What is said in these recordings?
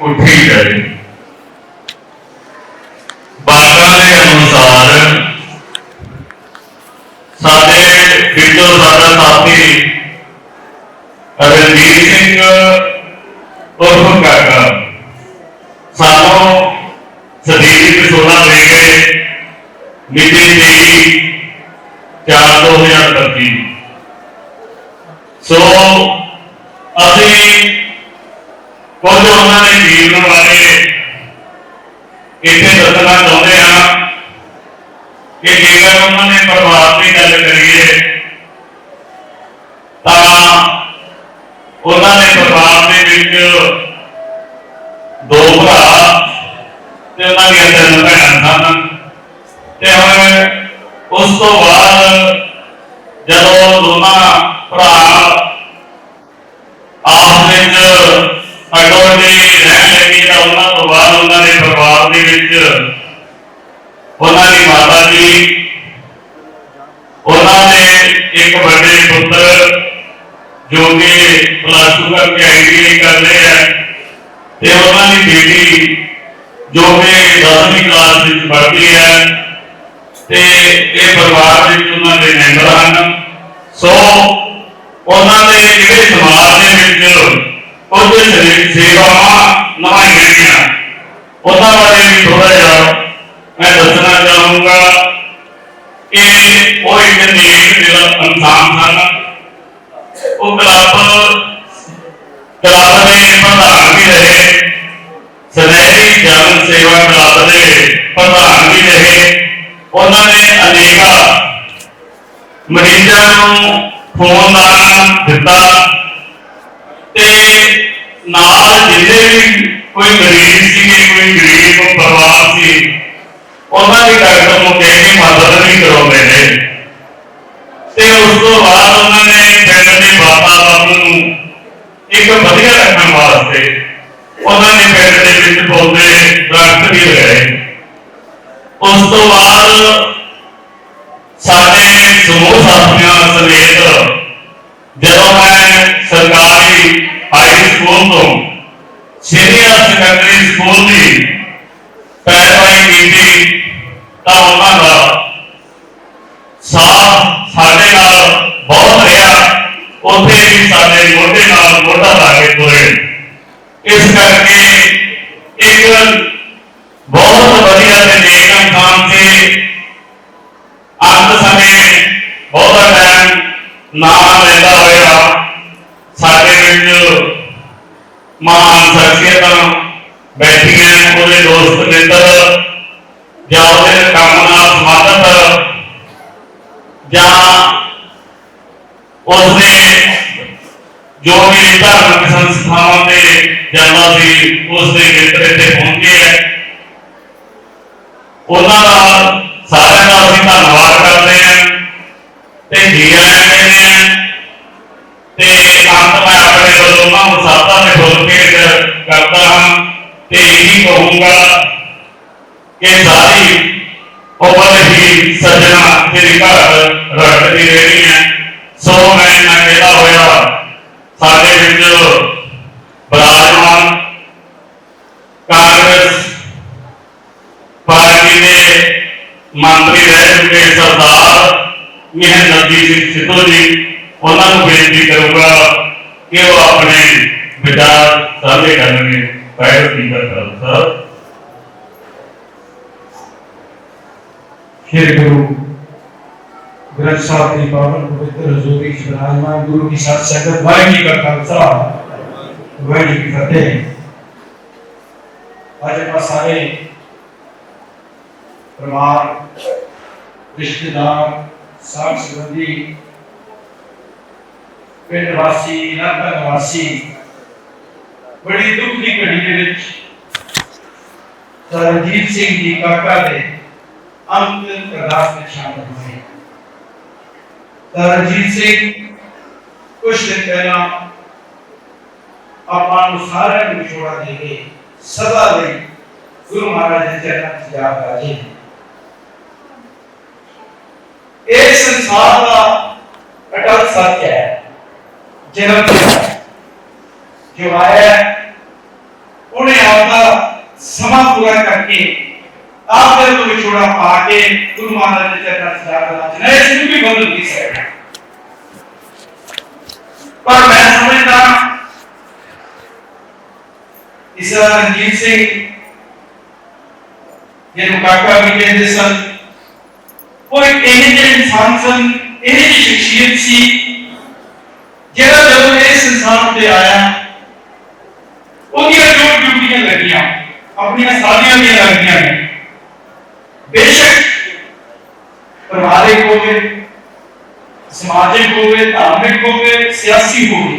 ਉੱਠੀ ਜਾਏ ਬਾਬਾ ਦੇ ਅਨੁਸਾਰ ਸਾਡੇ ਵਿੱਚੋਂ ਸਾਡਾ ਸਾਥੀ ਰਣਜੀਤ ਸਿੰਘ ਉਰਫ ਕਾਕਾ। ਸਾਨੂੰ ਸਦੀਵੀ ਵਿਸੋਲਾ ਦੇ ਗਏ ਮਿਤੀ ਦੀ 4 2025 ਸੋ ਅਸੀਂ ਕੁਝ ਉਹਨਾਂ ਦੇ ਜੀਵਨ ਬਾਰੇ ਇੱਥੇ ਦੱਸਣਾ ਚਾਹੁੰਦੇ ਹਾਂ ਕਿ ਜੇਕਰ ਉਹਨਾਂ ਨੇ ਪਰਿਵਾਰ ਦੀ ਗੱਲ ਕਰੀਏ, ਤਾਂ ਉਹਨਾਂ ਦੇ ਪਰਿਵਾਰ ਦੇ ਵਿੱਚ ਦੋ ਭਰਾ ਤੇ ਉਹਨਾਂ ਦੀਆਂ ਤਿੰਨ ਭੈਣਾਂ ਸਨ। ਤੇ ਹੁਣ ਉਸ ਤੋਂ ਬਾਅਦ ਜਦੋਂ ਦੋਨਾਂ ਭਰਾ ਆਪ ਵਿੱਚ ਅਡੋਲੇ ਰਹਿਣ ਲੱਗੇ, ਤਾਂ ਉਹਨਾਂ ਤੋਂ ਬਾਅਦ ਉਹਨਾਂ ਦੇ ਪਰਿਵਾਰ ਦੇ ਵਿੱਚ ਉਹਨਾਂ ਦੀ ਮਾਤਾ ਜੀ ਉਹਨਾਂ ਦੇ ਇੱਕ ਵੱਡੇ ਪੁੱਤਰ ਜੋ ਕਿ ਪਲੱਸ 2 ਕਰਕੇ ਆਈਟੀਆਈ ਕਰ ਰਹੇ ਹੈ ਤੇ ਉਹਨਾਂ ਦੀ ਬੇਟੀ ਜੋ ਕਿ 10ਵੀਂ ਕਲਾਸ ਵਿੱਚ ਪੜ੍ਹਦੀ ਹੈ ਤੇ ਇਹ ਪਰਿਵਾਰ ਵਿੱਚ ਉਹਨਾਂ ਦੇ ਮੈਂਬਰ ਹਨ। ਸੋ ਉਹਨਾਂ ਦੇ ਜਿਹੜੇ ਸਮਾਜ ਦੇ ਵਿੱਚ ਕੁਝ ਸੇਵਾਵਾਂ ਨਿਭਾਈਆਂ ਗਈਆਂ ਉਹਨਾਂ ਬਾਰੇ ਵੀ ਥੋੜਾ ਜਿਹਾ ਮੈਂ ਦੱਸਣਾ ਚਾਹੂੰਗਾ ਕਿ ਉਹ ਇੱਕ ਨੇਕ ਦਿਲ ਇਨਸਾਨ ਹਨ ਉਹ ਕਲੱਬ ਕਲੱਬ ਦੇ ਪ੍ਰਧਾਨ ਵੀ ਰਹੇ ਸਨੇਹੀ ਜਨ ਸੇਵਾ ਕਲੱਬ ਦੇ ਪ੍ਰਧਾਨ ਵੀ ਰਹੇ ਉਹਨਾਂ ਨੇ ਅਨੇਕਾਂ ਮਰੀਜ਼ਾਂ ਨੂੰ ਖੂਨਦਾਨ ਦਿੱਤਾ। ਤੇ ਨਾਲ ਜਿੰਨੇ ਵੀ ਕੋਈ ਮਰੀਜ਼ ਸੀਗੇ ਕੋਈ ਗਰੀਬ ਪਰਿਵਾਰ ਸੀ, ਉਹਨਾਂ ਦੀ ਡਾਕਟਰ ਨੂੰ ਕਹਿ ਕੇ ਮਦਦ ਵੀ ਕਰਾਉਂਦੇ ਨੇ। ਤੇ ਉਸ ਤੋਂ ਬਾਅਦ ਉਹਨਾਂ ਨੇ ਪਿੰਡ ਦੇ ਵਾਤਾਵਰਣ ਨੂੰ ਇੱਕ ਵਧੀਆ ਰੱਖਣ ਵਾਸਤੇ ਉਹਨਾਂ ਨੇ ਪਿੰਡ ਦੇ ਵਿੱਚ ਪੌਦੇ ਦਰਖਤ ਵੀ ਲਗਾਏ। ਉਸ ਤੋਂ ਬਾਅਦ ਸਾਡੇ ਸਮੂਹ ਸਾਥੀਆਂ ਸਮੇਤ ਜਦੋਂ ਮੈਂ ਸਰਕਾਰੀ ਹਾਈ ਸਕੂਲ ਤੋਂ ਸੀਨੀਅਰ ਸੈਕੰਡਰੀ ਸਕੂਲ ਦੀ ਪੈਰਵਾਈ ਕੀਤੀ ਤਾਂ ਉਹਨਾਂ ਦਾ ਸਾਥ ਸਾਡੇ ਨਾਲ ਬਹੁਤ ਰਿਹਾ ਉੱਥੇ ਵੀ ਸਾਡੇ ਮੋਢੇ ਨਾਲ ਮੋਢਾ ਨਾਮ ਲੈਂਦਾ ਹੋਇਆ ਸਾਡੇ ਵਿੱਚ ਮਹਾਨ ਸ਼ਖਸੀਅਤਾਂ ਬੈਠੀਆਂ ਉਹਦੇ ਦੋਸਤ ਮਿੱਤਰ ਜਾਂ ਉਹਦੇ ਕੰਮ ਨਾਲ ਸੰਬੰਧਿਤ ਜਾਂ ਉਸਦੇ ਜੋ ਵੀ ਧਾਰਮਿਕ ਸੰਸਥਾਵਾਂ ਦੇ ਜਾਂਦਾ ਸੀ ਉਸਦੇ ਮਿੱਤਰ ਇੱਥੇ ਪਹੁੰਚੇ ਹੈ ਉਹਨਾਂ ਦਾ ਸਜਣਾ ਤੇਰੇ ਘਰ ਰੱਖਦੀ ਰਹਿਣੀ ਹੈ ਸੋ ਮੈਂ ਨਾ ਕਹਿੰਦਾ ਹੋਇਆ ਸਾਡੇ ਵਿੱਚ ਬਰਾਜਮਾਨ ਕਾਂਗਰਸ ਪਾਰਟੀ ਦੇ ਮੰਤਰੀ ਰਹਿ ਚੁੱਕੇ ਸਰਦਾਰ ਮਹਿੰਦਰਜੀਤ ਸਿੰਘ ਸਿੱਧੂ ਜੀ ਉਹਨਾਂ ਨੂੰ ਬੇਨਤੀ ਕਰੂੰਗਾ ਕਿ ਉਹ ਆਪਣੇ ਵਿਚਾਰ ਸਾਂਝੇ ਕਰਨਗੇ ਪਹਿਲ ਕੀ ਕਰਦਾ ਸ਼੍ਰੀ ਗੁਰੂ ग्रंथ साहब की पावन पवित्र हजूरी विराजमान गुरु की साथ संगत वाहिगुरु जी का खालसा वाहिगुरु जी की फतेह। आज आप सारे परिवार, रिश्तेदार साथ संबंधी पिंड वासी इलाका निवासी बड़ी दुख की घड़ी के विच सरजीत सिंह जी काका दे अंत अरदास में शामिल हुए। ਹੋਏ ਤਾਂ ਰਣਜੀਤ ਸਿੰਘ ਕੁਝ ਦਿਨ ਪਹਿਲਾਂ ਆਪਾਂ ਨੂੰ ਸਾਰਿਆਂ ਨੂੰ ਵਿਛੋੜਾ ਦੇ ਕੇ ਸਦਾ ਲਈ ਗੁਰੂ ਮਹਾਰਾਜ ਦੇ ਚਰਨਾਂ 'ਚ ਜਾ ਰਾਜੇ ਇਹ ਸੰਸਾਰ ਦਾ ਅਟਲ ਸੱਚ ਹੈ ਜਨਮ ਜੋ ਆਇਆ ਉਹਨੇ ਆ ਪੂਰਾ ਕਰਕੇ ਆਪ ਦੇ ਤੋਂ ਵਿਛੋੜਾ ਪਾ ਕੇ ਗੁਰੂ ਮਹਾਰਾਜ ਦੇ ਚਰਨਾਂ 'ਚ ਜਾ ਕੇ ਰਚਨਾ ਇਸ ਨੂੰ ਵੀ ਬਦਲ ਨਹੀਂ ਸਕਦਾ ਪਰ ਮੈਂ ਸਮਝਦਾ ਇਸ ਰਣਜੀਤ ਸਿੰਘ ਜਿਹਨੂੰ ਕਾਕਾ ਵੀ ਕਹਿੰਦੇ ਸਨ ਉਹ ਇੱਕ ਇਹੋ ਜਿਹੇ ਇਨਸਾਨ ਸਨ ਇਹ ਜਿਹੀ ਸ਼ਖਸੀਅਤ ਸੀ ਜਿਹੜਾ ਜਦੋਂ ਇਸ ਸੰਸਾਰ ਤੇ ਆਇਆ ਉਹਦੀਆਂ ਜੋ ਡਿਊਟੀਆਂ ਲੱਗੀਆਂ ਆਪਣੀਆਂ ਸਾਰੀਆਂ ਦੀਆਂ ਲੱਗੀਆਂ ਨੇ ਪਰਿਵਾਰਿਕ ਹੋਵੇ ਸਮਾਜਿਕ ਹੋਵੇ ਧਾਰਮਿਕ ਹੋਵੇ ਸਿਆਸੀ ਹੋਵੇ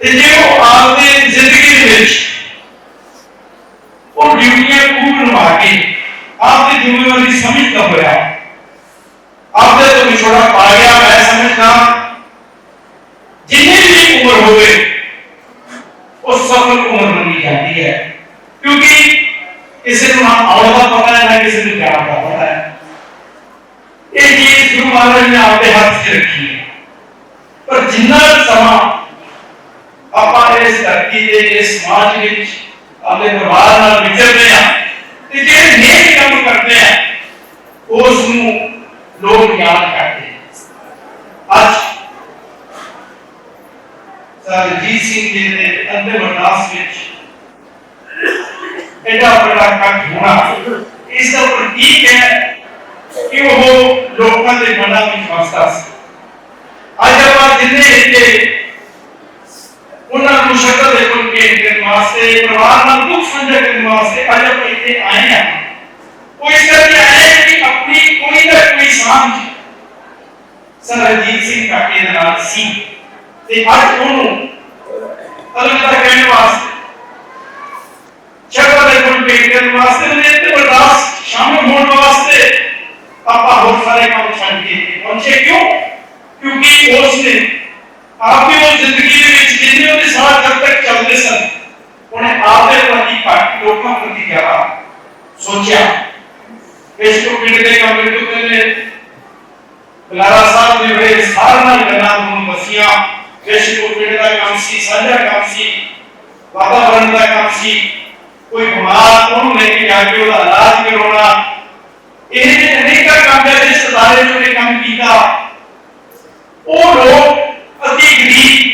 ਤੇ ਜੇ ਉਹ ਆਪਦੀ ਜ਼ਿੰਦਗੀ ਵਿੱਚ ਉਹ ਡਿਊਟੀਆਂ ਪੂਰਨ ਨਿਭਾ ਕੇ ਆਪਦੀ ਜ਼ਿੰਮੇਵਾਰੀ ਸਮਝਦਾ ਹੋਇਆ, ਆਪਦੇ ਤੋਂ ਵਿਛੋੜਾ ਪਾ ਗਿਆ, ਮੈਂ ਸਮਝਦਾ, ਜਿੰਨੀ ਵੀ ਉਮਰ ਹੋਵੇ, ਉਹ ਸਫਲ ਉਮਰ ਮੰਨੀ ਜਾਂਦੀ ਹੈ ਕਿਉਂਕਿ ਕਿਸੇ ਨੂੰ ਨਾ ਆਉਣ ਦਾ ਪਤਾ ਹੈ ਨਾ ਕਿਸੇ ਨੂੰ ਜਾਣ ਦਾ ਪਤਾ ਹੈ ਇਹ ਚੀਜ਼ ਗੁਰੂ ਮਹਾਰਾਜ ਨੇ ਆਪਦੇ ਹੱਥ 'ਚ ਰੱਖੀ ਹੈ ਪਰ ਜਿੰਨਾ ਸਮਾਂ ਆਪਾਂ ਇਸ ਧਰਤੀ ਤੇ ਇਸ ਸਮਾਜ ਵਿੱਚ ਆਪਣੇ ਪਰਿਵਾਰ ਨਾਲ ਵਿਚਰਦੇ ਆ ਤੇ ਜਿਹੜੇ ਨੇਕ ਕੰਮ ਕਰਦੇ ਆ ਉਸ ਨੂੰ ਲੋਕ ਯਾਦ ਕਰਦੇ ਅੱਜ ਸਰਜੀਤ ਸਿੰਘ ਜੀ ਦੇ ਅੰਦਰ ਅਰਦਾਸ ਵਿੱਚ ਐਡਾ ਵੱਡਾ ਇਕੱਠ ਹੋਣਾ, ਇਸ ਦਾ ਪ੍ਰਤੀਕ ਹੈ ਕਿ ਉਹ ਲੋਕਾਂ ਦੇ ਮਨਾਂ ਵਿੱਚ ਵਸਦਾ ਸੀ। ਅੱਜ ਆਪਾਂ ਜਿੰਨੇ ਇੱਥੇ ਉਹਨਾਂ ਨੂੰ ਸ਼ਕਲ ਦੇ ਕੋਲ ਕੇ ਕਰਨ ਵਾਸਤੇ ਪਰਿਵਾਰ ਨਾਲ ਦੁੱਖ ਸਾਂਝਾ ਕਰਨ ਵਾਸਤੇ ਅੱਜ ਆਪਾਂ ਇੱਥੇ ਆਏ ਹਾਂ ਉਹ ਇਸ ਕਰਕੇ ਆਏ ਹਾਂ ਕਿ ਆਪਣੀ ਕੋਈ ਨਾ ਕੋਈ ਸਾਂਝ ਸਰਜੀਤ ਸਿੰਘ ਕਾਕੇ ਦੇ ਨਾਲ ਸੀ ਤੇ ਅੱਜ ਉਹਨੂੰ ਅਲੱਗ ਕਹਿਣ ਵਾਸਤੇ ਸ਼ਕਲ ਦੇ ਕੋਲ ਕੇ ਕਰਨ ਵਾਸਤੇ ਉਹਨੇ ਇੱਥੇ ਬਰਦਾਸ਼ਤ ਸ਼ਾਮਿਲ ਹੋਣ ਵਾਸਤੇ ਆਪਾਂ ਹੋਰ ਸਾਰੇ ਕੰਮ ਛੱਡ ਕੇ ਇੱਥੇ ਪਹੁੰਚੇ ਕਿਉਂ ਕਿਉਂਕਿ ਉਸ ਨੇ ਆਪਣੀ ਉਹ ਜ਼ਿੰਦਗੀ ਦੇ ਵਿੱਚ ਜਿੰਨੇ ਉਹਦੇ ਸਾਥ ਜਦ ਤੱਕ ਚੱਲਦੇ ਸਨ, ਉਹਨੇ ਆਪਦੇ ਪ੍ਰਤੀ ਘੱਟ ਲੋਕਾਂ ਪ੍ਰਤੀ ਜ਼ਿਆਦਾ ਸੋਚਿਆ। ਇਸ ਤੋਂ ਪਿੰਡ ਦੇ ਕੰਮ ਤੋਂ ਪਹਿਲੇ ਬਲਾਰਾ ਸਾਹਿਬ ਦੇ ਬੜੇ ਸਾਰ ਗੱਲਾਂ ਨੂੰ ਵਸੀਆਂ। ਇਸ ਤੋਂ ਪਿੰਡ ਦਾ ਕੰਮ ਸੀ, ਸਾਂਝਾ ਕੰਮ ਸੀ ਵਾਤਾਵਰਣ ਦਾ ਕੰਮ ਸੀ। ਕੋਈ ਬਿਮਾਰ ਉਹਨੂੰ ਲੈ ਕੇ ਜਾ ਕੇ ਉਹਦਾ ਇਲਾਜ ਕਰਵਾਉਣਾ ਇਹ ਅਨੇਕਾਂ ਕੰਮ ਦੇ ਸਦਾਰੇ ਨੇ ਕੰਮ ਕੀਤਾ। ਉਹ ਲੋਕ ਅਤੀ ਗਰੀਬ,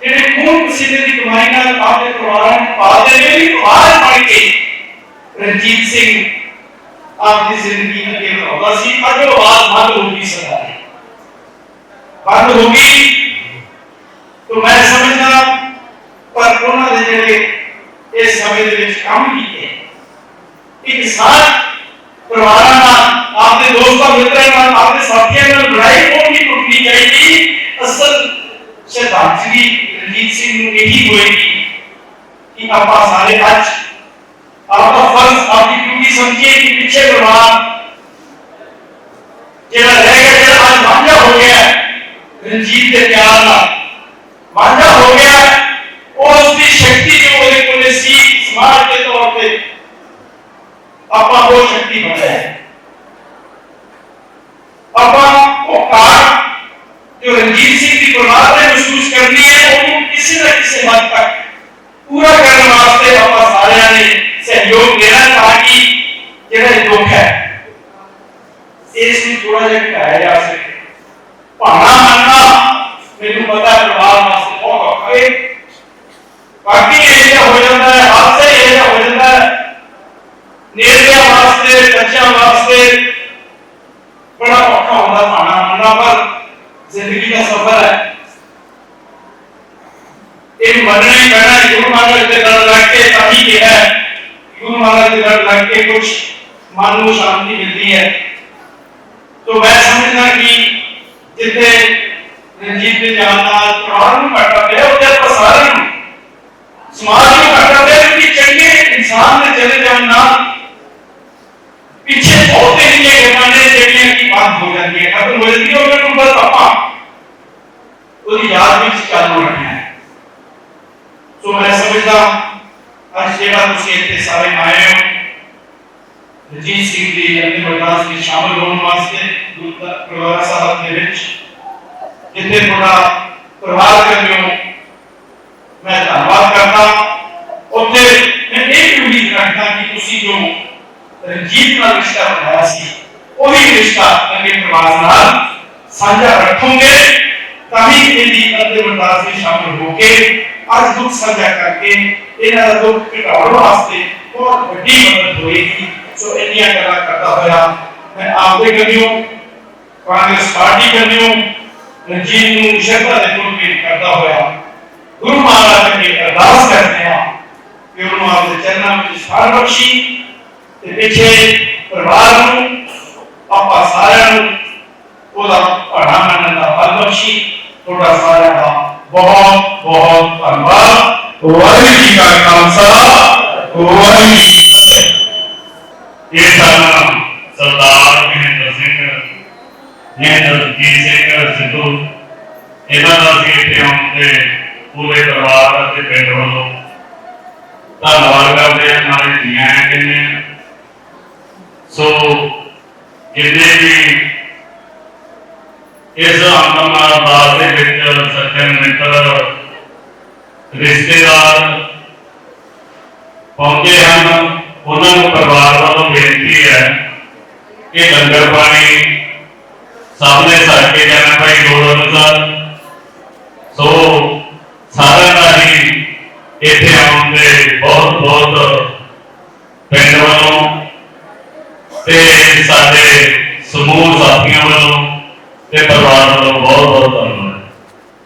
ਜਿਹੜੇ ਖੂਨ ਪਸੀਨੇ ਦੀ ਕਮਾਈ ਨਾਲ ਆਪਣੇ ਪਰਿਵਾਰਾਂ ਨੂੰ ਪਾਲਦੇ ਨੇ ਵੀ ਪਰਿਵਾਰ ਬਣ ਕੇ ਰਣਜੀਤ ਸਿੰਘ ਆਪਦੀ ਜ਼ਿੰਦਗੀ ਅੱਗੇ ਵਧਾਉਂਦਾ ਸੀ ਅੱਜ ਉਹ ਆਵਾਜ਼ ਬੰਦ ਹੋ ਗਈ ਸਦਾ ਬੰਦ ਹੋ ਗਈ। ਤਾਂ ਮੈਂ ਸਮਝਦਾ, ਪਰ ਉਹਨਾਂ ਦੇ ਜਿਹੜੇ ਇਸ ਸਮੇਂ ਦੇ ਵਿੱਚ ਕੰਮ ਕੀਤੇ, ਇੱਕ ਸਾਥ ਪਰਿਵਾਰਾਂ ਨਾਲ, ਆਪਦੇ ਦੋਸਤਾਂ ਮਿੱਤਰਾਂ ਨਾਲ, ਆਪਦੇ ਸਾਥੀਆਂ ਨਾਲ ਲੜਾਈ ਹੋਣ की जाएगी असल श्रद्धांजलि रणजीत सिंह यही होएगी कि आप सारे आज आपका फ़र्ज़, आपकी ड्यूटी समझिए कि पीछे बर्बाद जेड़ा रह गया जेड़ा आज मांझा हो गया। रणजीत के प्यार ना मांझा हो गया और उसकी शक्ति जो मेरे को नसीब समाज के तौर पे आपका वो शक्ति बनाए बराबर ज़िंदगी का सफ़र है। इन बनने करना गुरु महाराज के दर लग के तभी की है। गुरु महाराज के दर लग के कुछ मन शांति मिलती है। तो मैं समझना कि जितने रंजीत ने जाना प्राण में कट रहे हो प्रसारण, समाज में कट रहे कि चंगे इंसान ने चले जाना बंद हो जाती है। खत्म हो जाती है और तुम बस अपा उसकी याद में चालू रखना है। तो मैं समझता आज सेवा तुझे इतने सारे आए हो। रजीत सिंह जी अपने बर्दाश्त में शामिल होने वास्ते परिवार साहब के विच इतने बड़ा परिवार कर्मियों मैं धन्यवाद करता और मैं एक उम्मीद रखता कि तुसी जो रंजीत का रिश्ता बनाया ਮੈਂ ਰਿਸ਼ਤਾ ਨਵੇਂ ਪ੍ਰਵਾਸ ਨਾਲ ਸਾਂਝਾ ਰੱਖੋਗੇ, ਤਾਂ ਹੀ ਇਹਦੀ ਅੰਤਿਮ ਅਰਦਾਸ ਵਿੱਚ ਸ਼ਾਮਲ ਹੋ ਕੇ ਅੱਜ ਦੁੱਖ ਸਾਂਝਾ ਕਰਕੇ ਇਹਨਾਂ ਦਾ ਦੁੱਖ ਘਟਾਉਣ ਵਾਸਤੇ ਬਹੁਤ ਵੱਡੀ ਮਦਦ ਹੋਏਗੀ। ਸੋ ਇੰਨੀਆਂ ਗੱਲਾਂ ਕਰਦਾ ਹੋਇਆ ਮੈਂ ਆਪਦੇ ਕੰਨਿਓ ਕਾਂਗਰਸ ਪਾਰਟੀ ਕੰਨਿਓ ਰਣਜੀਤ ਨੂੰ ਸ਼ਰਧਾ ਦੇ ਫੁੱਲ ਭੇਟ ਕਰਦਾ ਹੋਇਆ ਗੁਰੂ ਮਹਾਰਾਜ ਅੱਗੇ ਅਰਦਾਸ ਕਰਦੇ ਹਾਂ ਕਿ ਉਹਨੂੰ ਆਪਦੇ ਚਰਨਾਂ ਵਿੱਚ ਸਾਰ ਬਖਸ਼ੀ ਤੇ ਪਿੱਛੇ ਪਰਿਵਾਰ ਨੂੰ ਆਪਾਂ ਸਾਰਿਆਂ ਨੂੰ ਉਹਦਾ ਭਾਣਾ ਮੰਨਣ ਦਾ ਫਲ ਬਖਸ਼ੀ ਤੁਹਾਡਾ ਸਾਰਿਆਂ ਦਾ ਬਹੁਤ ਬਹੁਤ ਧੰਨਵਾਦ ਵਾਹਿਗੁਰੂ ਜੀ ਕਾ ਖਾਲਸਾ ਵਾਹਿਗੁਰੂ ਜੀ ਕੀ ਫਤਿਹ। ਇਹ ਸਨ ਸਰਦਾਰ ਮਹਿੰਦਰ ਸਿੰਘ ਮਹਿੰਦਰਜੀਤ ਸਿੰਘ ਸਿੱਧੂ। ਇਹਨਾਂ ਦਾ ਅਸੀਂ ਇੱਥੇ ਆਉਣ ਤੇ ਪੂਰੇ ਪਰਿਵਾਰ ਅਤੇ ਪਿੰਡ ਵੱਲੋਂ ਧੰਨਵਾਦ ਕਰਦੇ ਹਾਂ। ਨਾਲੇ ਧੀਆਂ ਕਹਿੰਦੇ ਹਾਂ ਸੋ ਜਿੰਨੇ ਵੀ ਇਸ ਅੰਮ੍ਰਿਤ ਅਰਦਾਸ ਦੇ ਵਿੱਚ ਸੱਜਣ ਮਿੱਤਰ, ਰਿਸ਼ਤੇਦਾਰ ਪਹੁੰਚੇ ਹਨ। ਉਹਨਾਂ ਨੂੰ ਪਰਿਵਾਰ ਵੱਲੋਂ ਬੇਨਤੀ ਹੈ ਕਿ ਲੰਗਰ ਪਾਣੀ ਸਭ ਨੇ ਛੱਡ ਕੇ ਜਾਣਾ ਭਾਈ ਗੋਰਵ ਸਾਹਿਬ ਸੋ ਸਾਰਿਆਂ ਦਾ ਹੀ ਇੱਥੇ ਆਉਣ ਦੇ ਬਹੁਤ ਬਹੁਤ ਪਿੰਡ ਵੱਲੋਂ ਤੇ